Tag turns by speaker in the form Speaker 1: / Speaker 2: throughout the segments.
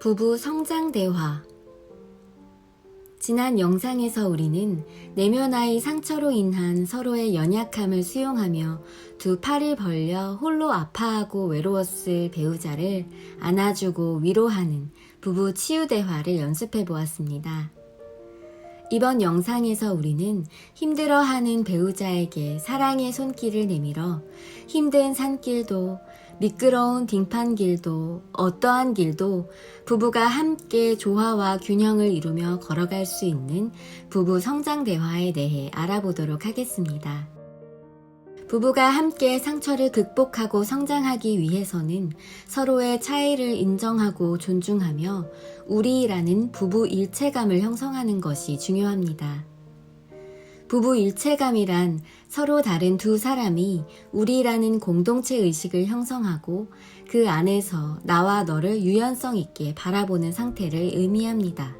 Speaker 1: 부부 성장 대화 지난 영상에서 우리는 내면 아이 상처로 인한 서로의 연약함을 수용하며 두 팔을 벌려 홀로 아파하고 외로웠을 배우자를 안아주고 위로하는 부부 치유 대화를 연습해 보았습니다. 이번 영상에서 우리는 힘들어하는 배우자에게 사랑의 손길을 내밀어 힘든 산길도 미끄러운 빙판 길도 어떠한 길도 부부가 함께 조화와 균형을 이루며 걸어갈 수 있는 부부 성장 대화에 대해 알아보도록 하겠습니다. 부부가 함께 상처를 극복하고 성장하기 위해서는 서로의 차이를 인정하고 존중하며 우리라는 부부 일체감을 형성하는 것이 중요합니다. 부부 일체감이란 서로 다른 두 사람이 우리라는 공동체 의식을 형성하고 그 안에서 나와 너를 유연성 있게 바라보는 상태를 의미합니다.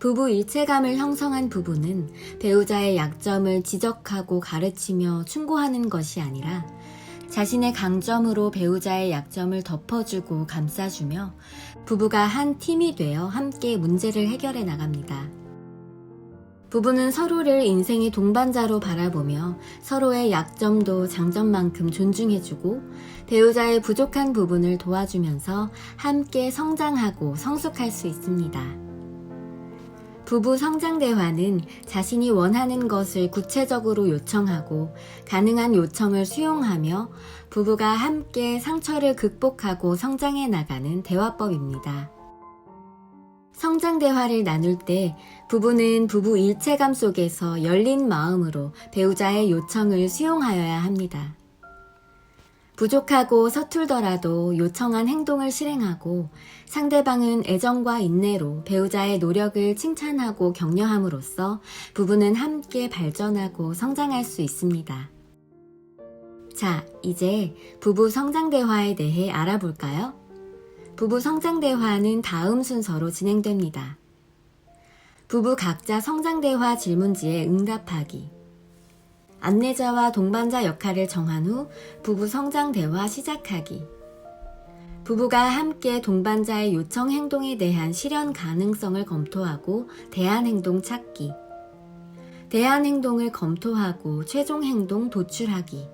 Speaker 1: 부부 일체감을 형성한 부부는 배우자의 약점을 지적하고 가르치며 충고하는 것이 아니라 자신의 강점으로 배우자의 약점을 덮어주고 감싸주며 부부가 한 팀이 되어 함께 문제를 해결해 나갑니다. 부부는 서로를 인생의 동반자로 바라보며 서로의 약점도 장점만큼 존중해주고 배우자의 부족한 부분을 도와주면서 함께 성장하고 성숙할 수 있습니다. 부부 성장 대화는 자신이 원하는 것을 구체적으로 요청하고 가능한 요청을 수용하며 부부가 함께 상처를 극복하고 성장해 나가는 대화법입니다. 성장 대화를 나눌 때 부부는 부부 일체감 속에서 열린 마음으로 배우자의 요청을 수용하여야 합니다. 부족하고 서툴더라도 요청한 행동을 실행하고 상대방은 애정과 인내로 배우자의 노력을 칭찬하고 격려함으로써 부부는 함께 발전하고 성장할 수 있습니다. 자, 이제 부부 성장 대화에 대해 알아볼까요? 부부 성장 대화는 다음 순서로 진행됩니다. 부부 각자 성장 대화 질문지에 응답하기. 안내자와 동반자 역할을 정한 후 부부 성장 대화 시작하기. 부부가 함께 동반자의 요청 행동에 대한 실현 가능성을 검토하고 대안 행동 찾기. 대안 행동을 검토하고 최종 행동 도출하기.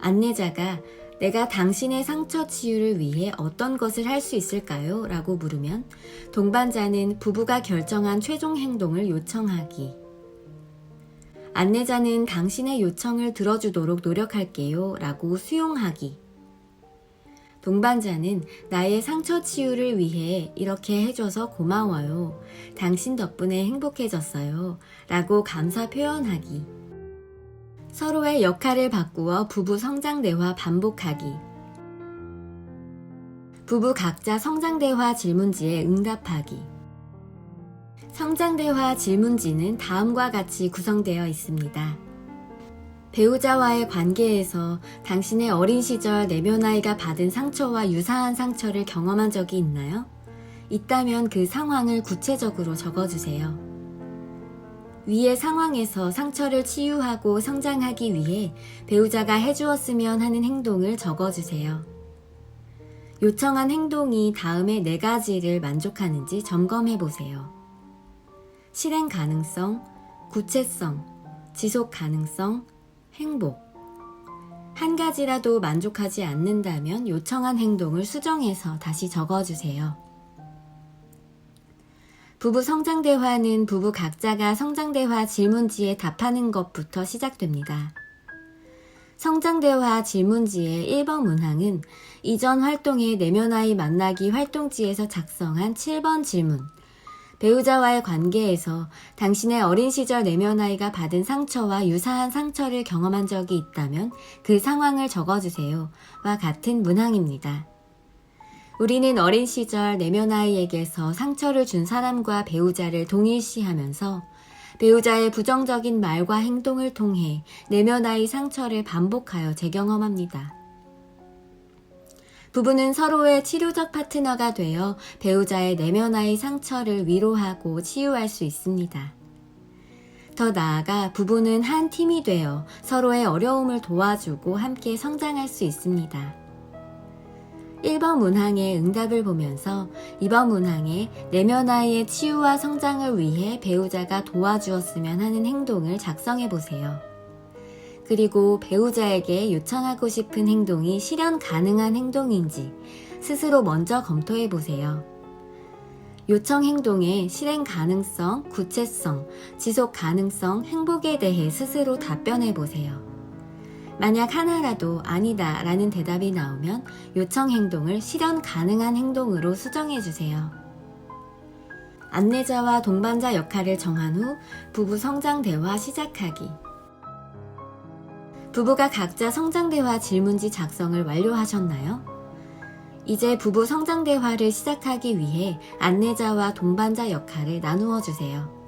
Speaker 1: 안내자가 내가 당신의 상처 치유를 위해 어떤 것을 할 수 있을까요? 라고 물으면 동반자는 부부가 결정한 최종 행동을 요청하기. 안내자는 당신의 요청을 들어주도록 노력할게요. 라고 수용하기. 동반자는 나의 상처 치유를 위해 이렇게 해줘서 고마워요. 당신 덕분에 행복해졌어요. 라고 감사 표현하기. 서로의 역할을 바꾸어 부부 성장 대화 반복하기. 부부 각자 성장 대화 질문지에 응답하기. 성장 대화 질문지는 다음과 같이 구성되어 있습니다. 배우자와의 관계에서 당신의 어린 시절 내면아이가 받은 상처와 유사한 상처를 경험한 적이 있나요? 있다면 그 상황을 구체적으로 적어주세요. 위의 상황에서 상처를 치유하고 성장하기 위해 배우자가 해주었으면 하는 행동을 적어주세요. 요청한 행동이 다음의 네 가지를 만족하는지 점검해 보세요. 실행 가능성, 구체성, 지속 가능성, 행복. 한 가지라도 만족하지 않는다면 요청한 행동을 수정해서 다시 적어주세요. 부부 성장대화는 부부 각자가 성장대화 질문지에 답하는 것부터 시작됩니다. 성장대화 질문지의 1번 문항은 이전 활동의 내면아이 만나기 활동지에서 작성한 7번 질문, 배우자와의 관계에서 당신의 어린 시절 내면아이가 받은 상처와 유사한 상처를 경험한 적이 있다면 그 상황을 적어주세요. 와 같은 문항입니다. 우리는 어린 시절 내면 아이에게서 상처를 준 사람과 배우자를 동일시하면서 배우자의 부정적인 말과 행동을 통해 내면 아이 상처를 반복하여 재경험합니다. 부부는 서로의 치료적 파트너가 되어 배우자의 내면아의 상처를 위로하고 치유할 수 있습니다. 더 나아가 부부는 한 팀이 되어 서로의 어려움을 도와주고 함께 성장할 수 있습니다. 1번 문항의 응답을 보면서 2번 문항에 내면 아이의 치유와 성장을 위해 배우자가 도와주었으면 하는 행동을 작성해 보세요. 그리고 배우자에게 요청하고 싶은 행동이 실현 가능한 행동인지 스스로 먼저 검토해 보세요. 요청 행동의 실행 가능성, 구체성, 지속 가능성, 행복에 대해 스스로 답변해 보세요. 만약 하나라도 아니다 라는 대답이 나오면 요청 행동을 실현 가능한 행동으로 수정해 주세요. 안내자와 동반자 역할을 정한 후 부부 성장 대화 시작하기. 부부가 각자 성장 대화 질문지 작성을 완료하셨나요? 이제 부부 성장 대화를 시작하기 위해 안내자와 동반자 역할을 나누어 주세요.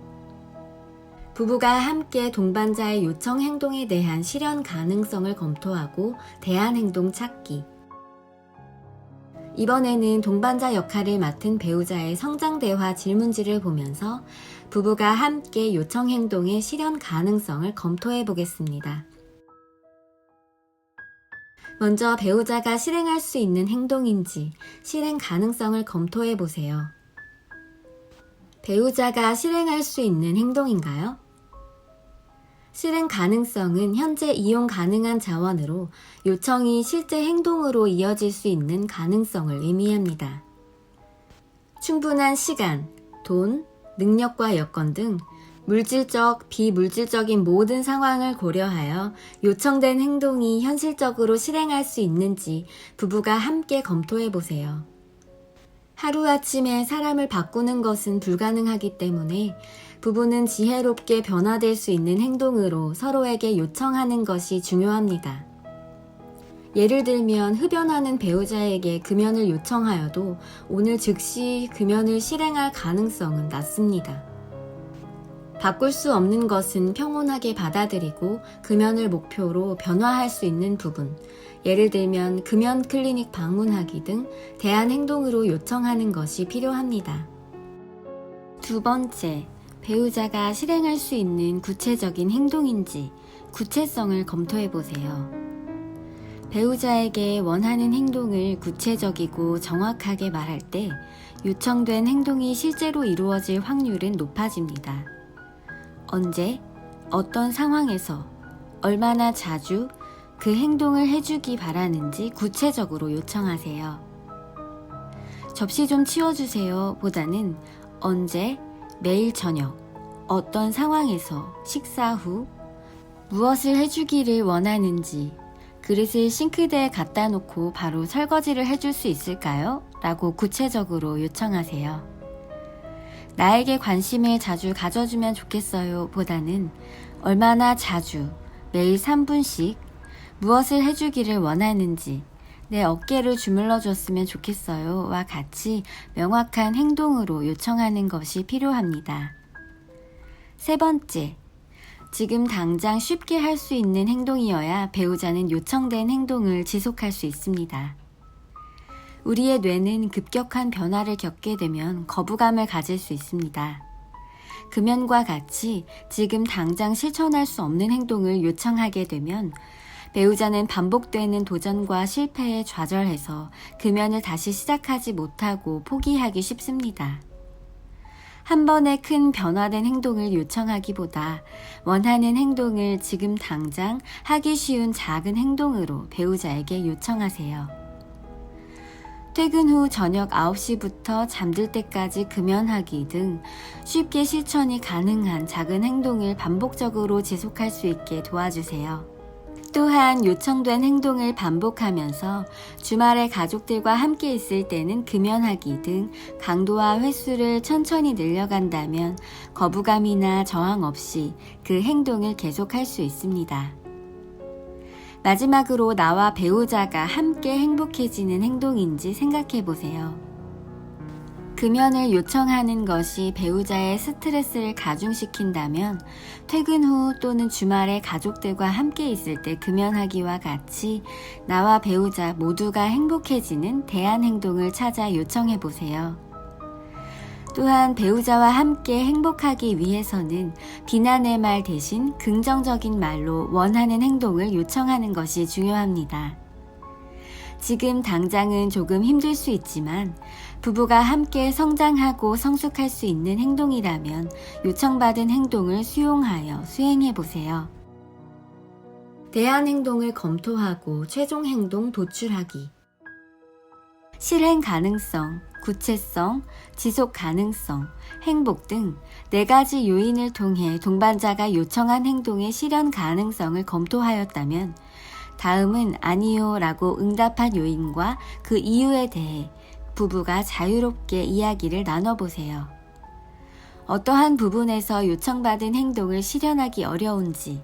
Speaker 1: 부부가 함께 동반자의 요청 행동에 대한 실현 가능성을 검토하고 대안 행동 찾기. 이번에는 동반자 역할을 맡은 배우자의 성장 대화 질문지를 보면서 부부가 함께 요청 행동의 실현 가능성을 검토해 보겠습니다. 먼저 배우자가 실행할 수 있는 행동인지 실행 가능성을 검토해 보세요. 배우자가 실행할 수 있는 행동인가요? 실행 가능성은 현재 이용 가능한 자원으로 요청이 실제 행동으로 이어질 수 있는 가능성을 의미합니다. 충분한 시간, 돈, 능력과 여건 등 물질적, 비물질적인 모든 상황을 고려하여 요청된 행동이 현실적으로 실행할 수 있는지 부부가 함께 검토해 보세요. 하루아침에 사람을 바꾸는 것은 불가능하기 때문에 부부는 지혜롭게 변화될 수 있는 행동으로 서로에게 요청하는 것이 중요합니다. 예를 들면 흡연하는 배우자에게 금연을 요청하여도 오늘 즉시 금연을 실행할 가능성은 낮습니다. 바꿀 수 없는 것은 평온하게 받아들이고 금연을 목표로 변화할 수 있는 부분, 예를 들면 금연 클리닉 방문하기 등 대안 행동으로 요청하는 것이 필요합니다. 두 번째, 배우자가 실행할 수 있는 구체적인 행동인지 구체성을 검토해 보세요. 배우자에게 원하는 행동을 구체적이고 정확하게 말할 때 요청된 행동이 실제로 이루어질 확률은 높아집니다. 언제, 어떤 상황에서, 얼마나 자주 그 행동을 해주기 바라는지 구체적으로 요청하세요. 접시 좀 치워주세요 보다는 언제, 매일 저녁, 어떤 상황에서, 식사 후, 무엇을 해주기를 원하는지, 그릇을 싱크대에 갖다 놓고 바로 설거지를 해줄 수 있을까요? 라고 구체적으로 요청하세요. 나에게 관심을 자주 가져주면 좋겠어요 보다는 얼마나 자주, 매일 3분씩 무엇을 해주기를 원하는지, 내 어깨를 주물러 줬으면 좋겠어요. 와 같이 명확한 행동으로 요청하는 것이 필요합니다. 세 번째, 지금 당장 쉽게 할 수 있는 행동이어야 배우자는 요청된 행동을 지속할 수 있습니다. 우리의 뇌는 급격한 변화를 겪게 되면 거부감을 가질 수 있습니다. 금연과 같이 지금 당장 실천할 수 없는 행동을 요청하게 되면 배우자는 반복되는 도전과 실패에 좌절해서 금연을 다시 시작하지 못하고 포기하기 쉽습니다. 한 번의 큰 변화된 행동을 요청하기보다 원하는 행동을 지금 당장 하기 쉬운 작은 행동으로 배우자에게 요청하세요. 퇴근 후 저녁 9시부터 잠들 때까지 금연하기 등 쉽게 실천이 가능한 작은 행동을 반복적으로 지속할 수 있게 도와주세요. 또한 요청된 행동을 반복하면서 주말에 가족들과 함께 있을 때는 금연하기 등 강도와 횟수를 천천히 늘려간다면 거부감이나 저항 없이 그 행동을 계속할 수 있습니다. 마지막으로 나와 배우자가 함께 행복해지는 행동인지 생각해 보세요. 금연을 요청하는 것이 배우자의 스트레스를 가중시킨다면 퇴근 후 또는 주말에 가족들과 함께 있을 때 금연하기와 같이 나와 배우자 모두가 행복해지는 대안 행동을 찾아 요청해 보세요. 또한 배우자와 함께 행복하기 위해서는 비난의 말 대신 긍정적인 말로 원하는 행동을 요청하는 것이 중요합니다. 지금 당장은 조금 힘들 수 있지만 부부가 함께 성장하고 성숙할 수 있는 행동이라면 요청받은 행동을 수용하여 수행해 보세요. 대안 행동을 검토하고 최종 행동 도출하기. 실행 가능성, 구체성, 지속 가능성, 행복 등 네 가지 요인을 통해 동반자가 요청한 행동의 실현 가능성을 검토하였다면 다음은 아니요 라고 응답한 요인과 그 이유에 대해 부부가 자유롭게 이야기를 나눠보세요. 어떠한 부분에서 요청받은 행동을 실현하기 어려운지,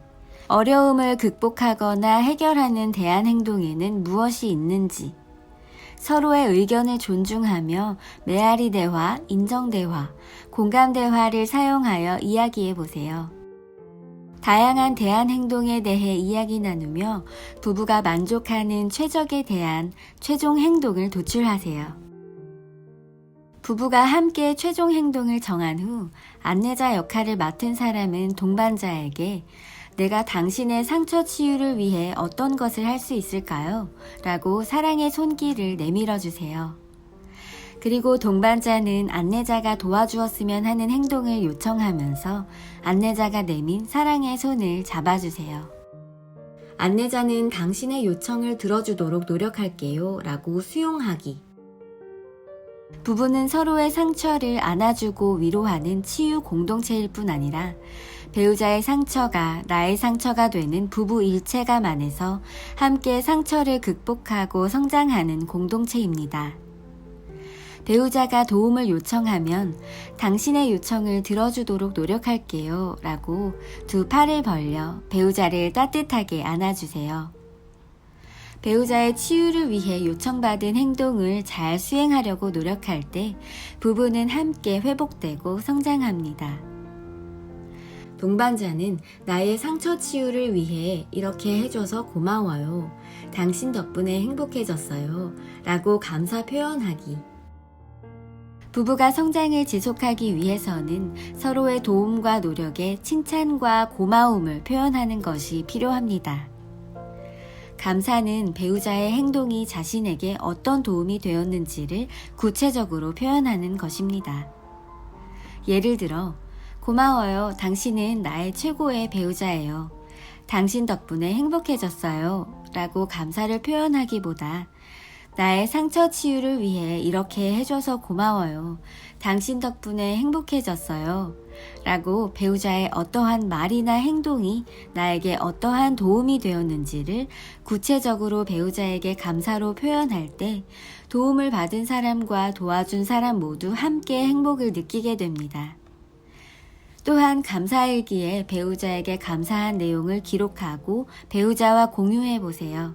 Speaker 1: 어려움을 극복하거나 해결하는 대안 행동에는 무엇이 있는지, 서로의 의견을 존중하며 메아리 대화, 인정 대화, 공감 대화를 사용하여 이야기해 보세요. 다양한 대안 행동에 대해 이야기 나누며 부부가 만족하는 최적에 대한 최종 행동을 도출하세요. 부부가 함께 최종 행동을 정한 후 안내자 역할을 맡은 사람은 동반자에게 내가 당신의 상처 치유를 위해 어떤 것을 할 수 있을까요? 라고 사랑의 손길을 내밀어 주세요. 그리고 동반자는 안내자가 도와주었으면 하는 행동을 요청하면서 안내자가 내민 사랑의 손을 잡아주세요. 안내자는 당신의 요청을 들어주도록 노력할게요. 라고 수용하기. 부부는 서로의 상처를 안아주고 위로하는 치유 공동체일 뿐 아니라 배우자의 상처가 나의 상처가 되는 부부 일체감안에서 함께 상처를 극복하고 성장하는 공동체입니다. 배우자가 도움을 요청하면 당신의 요청을 들어주도록 노력할게요. 라고 두 팔을 벌려 배우자를 따뜻하게 안아주세요. 배우자의 치유를 위해 요청받은 행동을 잘 수행하려고 노력할 때 부부는 함께 회복되고 성장합니다. 동반자는 나의 상처 치유를 위해 이렇게 해줘서 고마워요. 당신 덕분에 행복해졌어요. 라고 감사 표현하기. 부부가 성장을 지속하기 위해서는 서로의 도움과 노력에 칭찬과 고마움을 표현하는 것이 필요합니다. 감사는 배우자의 행동이 자신에게 어떤 도움이 되었는지를 구체적으로 표현하는 것입니다. 예를 들어, 고마워요. 당신은 나의 최고의 배우자예요. 당신 덕분에 행복해졌어요. 라고 감사를 표현하기보다 나의 상처 치유를 위해 이렇게 해줘서 고마워요. 당신 덕분에 행복해졌어요. 라고 배우자의 어떠한 말이나 행동이 나에게 어떠한 도움이 되었는지를 구체적으로 배우자에게 감사로 표현할 때 도움을 받은 사람과 도와준 사람 모두 함께 행복을 느끼게 됩니다. 또한 감사일기에 배우자에게 감사한 내용을 기록하고 배우자와 공유해 보세요.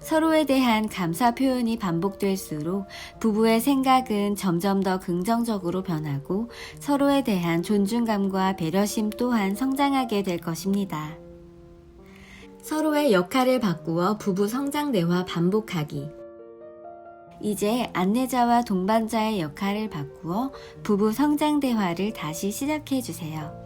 Speaker 1: 서로에 대한 감사 표현이 반복될수록 부부의 생각은 점점 더 긍정적으로 변하고 서로에 대한 존중감과 배려심 또한 성장하게 될 것입니다. 서로의 역할을 바꾸어 부부 성장 대화 반복하기. 이제 안내자와 동반자의 역할을 바꾸어 부부 성장 대화를 다시 시작해 주세요.